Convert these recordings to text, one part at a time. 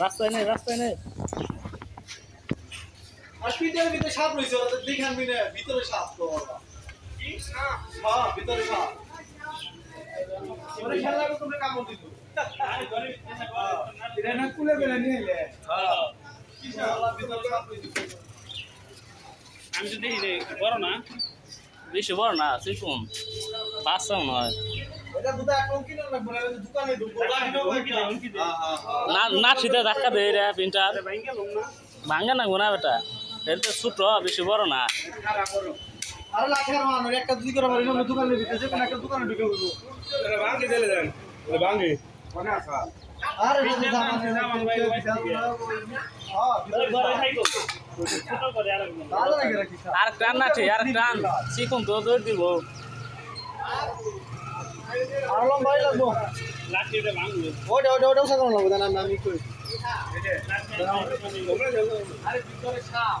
রাস্তায় নেই রাস্তায় নেই পিঠের ভিতরে সাপ রয়েছে ওরা দেখান মিনে ভিতরে সাপ তো ওরা। হ্যাঁ ভিতরে সাপ। ওরা খেলা তোমরা কামড় দিত। আরে ঘরে এসে কর এটা না কুলে বেলা নিয়ে এলে। হ্যাঁ। ভিতরে সাপ রয়েছে। আমি তো দেখি বড় না? বেশি বড় না চিকুন বাচ্চাও নয়। না দোকানে ঢুকবো। হ্যাঁ হ্যাঁ হ্যাঁ। না না সিধা ধাক্কা দেয় রে প্রিন্টার ভাঙ্গে না? ভাঙ্গা না গোনা বেটা। এটা ছোট বেশি বড় না। আরে লাখের মানুষ একটা দুই করে পারি না দোকানে ভিতরে যে কোনো একটা দোকানে ঢুকে বলব ভাঙ্গি দিলে দেন ভাঙ্গি আরে এটা তো জামান, জামান জামান ভাই, ভাই, হ্যাঁ ঘরে খাইবো। আর টান টান। চিকুন তো দৌড় দিব। আর লাগবো। লাঠিটা ভাঙবে। ওটা ওটা ওটা সাধারণ লাগবো জানার নাম কই আরে ভিতরে সাপ।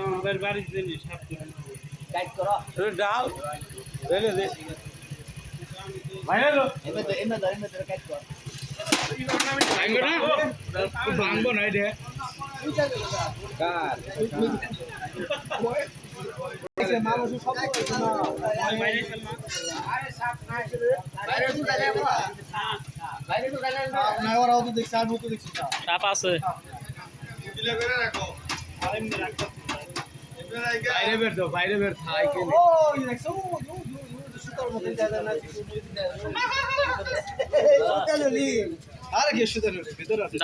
আমাদের বাড়ির জিনিস সাপ করে। ডাল রেলে দে। ভাঙবো দেখছে দেখছি সাপ আছে। রাখতে বাইরে বের দাও বাইরে বের থাই কে ও দেখছ ও ও ও সুতার মতো দাদা না সুতার নি আরে কে সুতার আছে।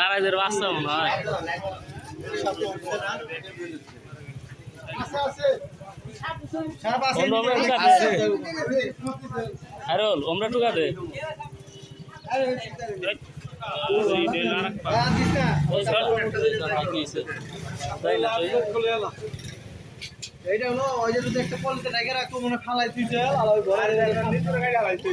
মনে হয় ওমরা টুকা দে। আরে এইটা হলো ওই যে একটা পলিতে রেখে রাখতো মনে ফালাই তুইছে আর ওই ঘরে ভিতরে গাড়ি হালাইছে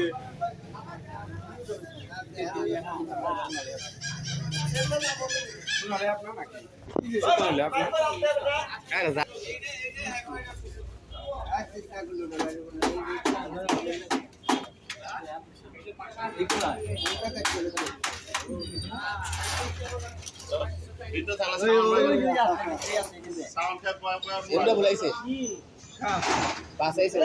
এগুলো বলাইছে বাসাইছে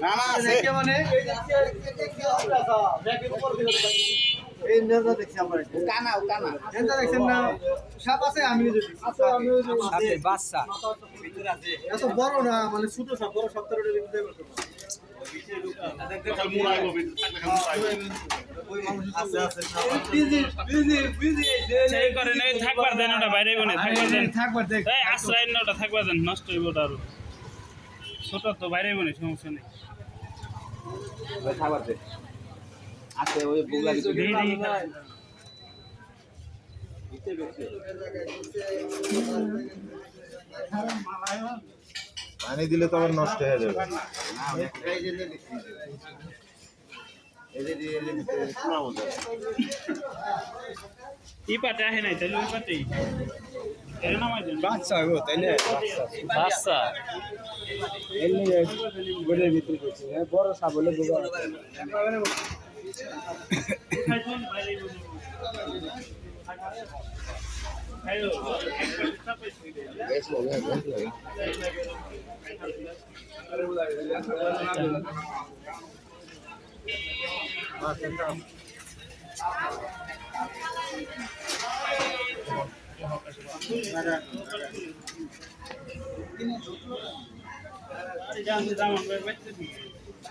না না আছে মানে এই নেজা দেখছি আমরা কানা কানা নেজা দেখছেন না? সাপ আছে আমিও দেখি। আছে বাচ্চা। এত বড় না মানে ছোট সাপ বড় থাকবার দেন ওটা বাইরে থাকবার দেন। আশ্রয় ওটা থাকবার দেন নষ্ট হইব ওটা আরও। ছোট তো বাইরে বনে সমস্যা নেই। আছে ওই বুগলা দেখি পানি দিলে তো আবার নষ্ট হয়ে যাবে। ই পাটে আহে নাই তাহলে ওই পাটেই বাচ্চা গো তাইলে বাচ্চা। এমনি গোড়ের ভিতরে বড় সাবলে বুগলা খাইছেন বাইরে বনে